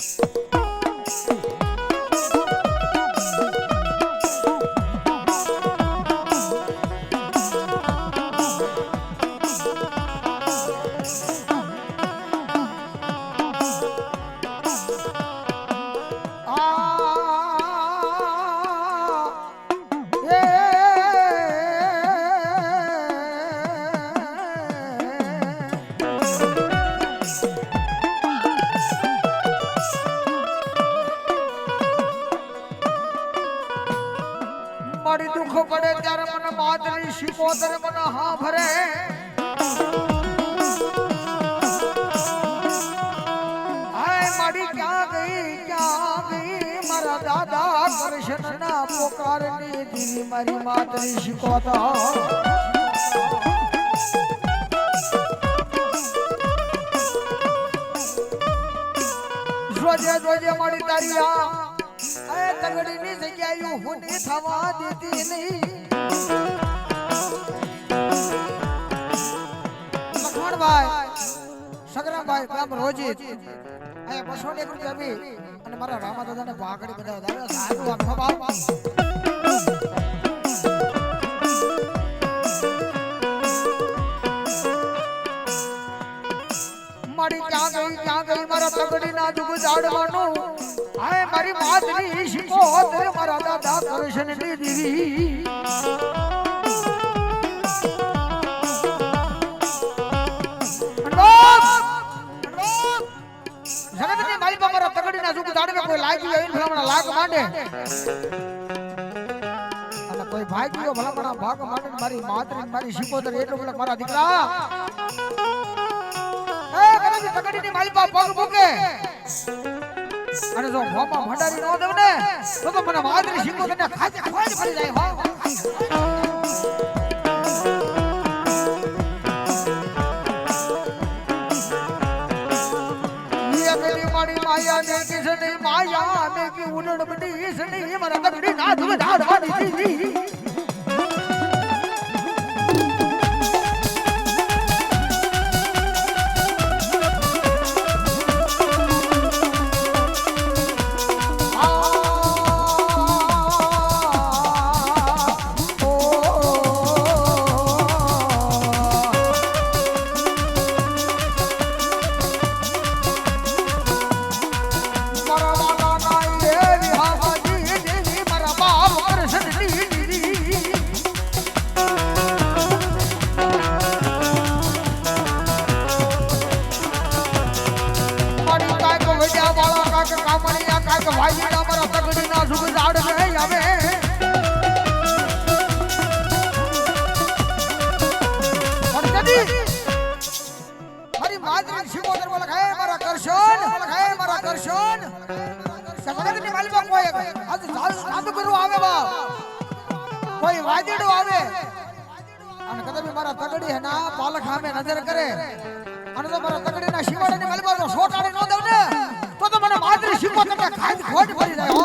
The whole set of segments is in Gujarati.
Thanks. ભરે મારી ક્યાં ગઈ ક્યાં ગઈ મારા દાદા કૃષ્ણના પોકારની દીવી મારી માતરી શિકોતર જોજે જોજે મારી તારી આ તગડી ની જગ્યાએ હું ની થવા દેતી નહીં સગરામભાઈ ગામ રોજી અહીંયા બસો ની રૂપિયા બી. અને મારા રામા દાદાને ભાગડી બધા મારી ક્યાં ગઈ ક્યાં ગઈ મારા પગડી ના દુઃખ જાડવાનું હાય, મારી માતની શીખો મારા દાદા કૃષ્ણની મારી ના સુખ જાડવે કોઈ લાગી હોય ભલામણા લાગ માંડે. અને કોઈ ભાગ્યો ભલામણા ભાગ માંડે ને મારી માતરી ને મારી શિકોતર એટલું બોલે મારા દીકરા. એ કદાચ તગડીની મારી પર પગ મૂકે. અને જો હોમાં ભંડારી ન દેવ ને તો મને માતરી શિકોતર ને ખાતે ખોજ પડી જાય હો. કાને કી ઉનડ બડી ઈસણી મારા દગડી નાથ વધારાની જી હે મારા ની માલિકા કોઈ આજ સાધુ ગુરુ આવે બા. કોઈ વાદીડો આવે. અને કદાચ મારા તગડી ના પાલક સામે નજર કરે. અને તો મારા તગડીના શિવાડાની માલિકા જો સોટાડી ન દઉં ને, તો તો મને માદરી શિકોતર ને ખાઈ ખોટ ભરી જાય હો.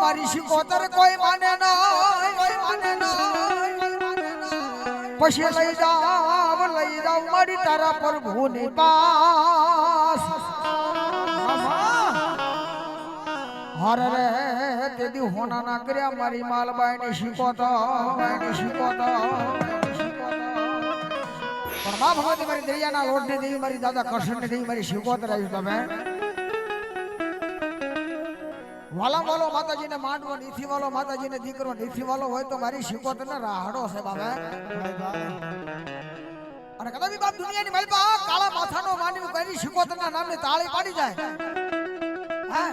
મારી શિકોતર કોઈ માને ના. પછી લઈ જા. મારી તારા પ્રભુની પાસ. હર રે, તે દી હોના ના કર્યા મારી માલબાઈ ની શીખોતો ની શીખોતો. પણ મા ભગવતી મારી દરિયાના લોટ ને દેવી, મારી દાદા કૃષ્ણ ને દેવી, મારી શીખોત રહ્યું તમે. વાલા, વાલો માતાજીને માંડવો નીથી વાલો માતાજીને દીકરો નીથી વાલો હોય તો મારી શીખોત ને રાહડો છે બાબા અને કદાચ બાપ દુનિયાની મલબા કાળા માથાનો માનવી મારી શિકોતરના નામની તાળી પાડી જાય. હા?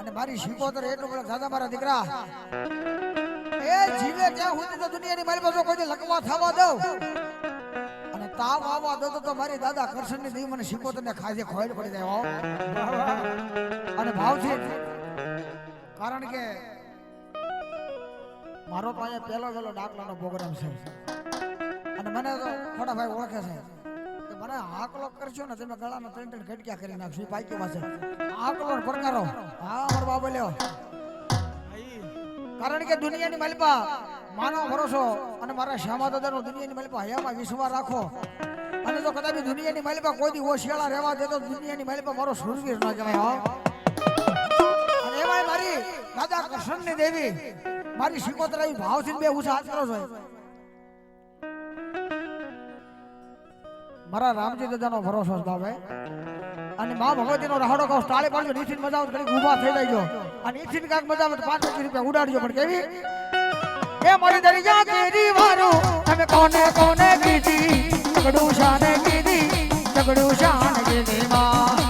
અને મારી શિકોતર એટલું બધું દાદા, મારા દીકરા, એ જીવે ત્યાં સુધી તો દુનિયાની મારી પાસે કોઈ લકવા થવા દઉં. અને તાવ આવવા દો તો મારી દાદા કરશનની ની મને શીખોતર ને ખાજે ખોઈડ પડી જાય. અને ભાવથી, કારણ કે મારો તો અહીંયા પહેલો પહેલો ડાકલાનો પ્રોગ્રામ છે. અને મને તો મોટા ભાઈ ઓળખે છે. કે મને હાકલો કરશો ને તમે ગળામાં ત્રણ ત્રણ ઘટક્યા કરી નાખશો. પાકી પાસે હાકલો પડકારો હા, મારો બાબો લ્યો કારણ કે દુનિયાની મલપા માનો ભરોસો અને મારા શ્યામા દાદાનો દુનિયાની મલપા હયામાં વિશ્વાસ રાખો. અને જો કદાચ દુનિયાની મલપા કોઈ દી ઓશિયાળા રહેવા દે તો દુનિયાની મલપા મારો સુરવીર ન કહેવાય હો. અને એમાંય મારી રાજા કૃષ્ણની દેવી, મારી શિકોતરા ભાવથી બે ઊંચા હાથ કરો છો મારા રામજી દાદાનો ભરોસો છે બાબે અને મા ભગવતીનો રાહડો કહો તાળી પાડજો નીચી મજા આવે ઘડીક ઊભા થઈ જાય અને નીચી કાંક મજા આવે તો પાંચ પચીસ રૂપિયા ઉડાડજો, પણ કેવી? એ મારી દરિયા કેરી વારું, તમે કોને કોને કીધી? તગડું શાને કીધી? તગડું શાને કીધી માં.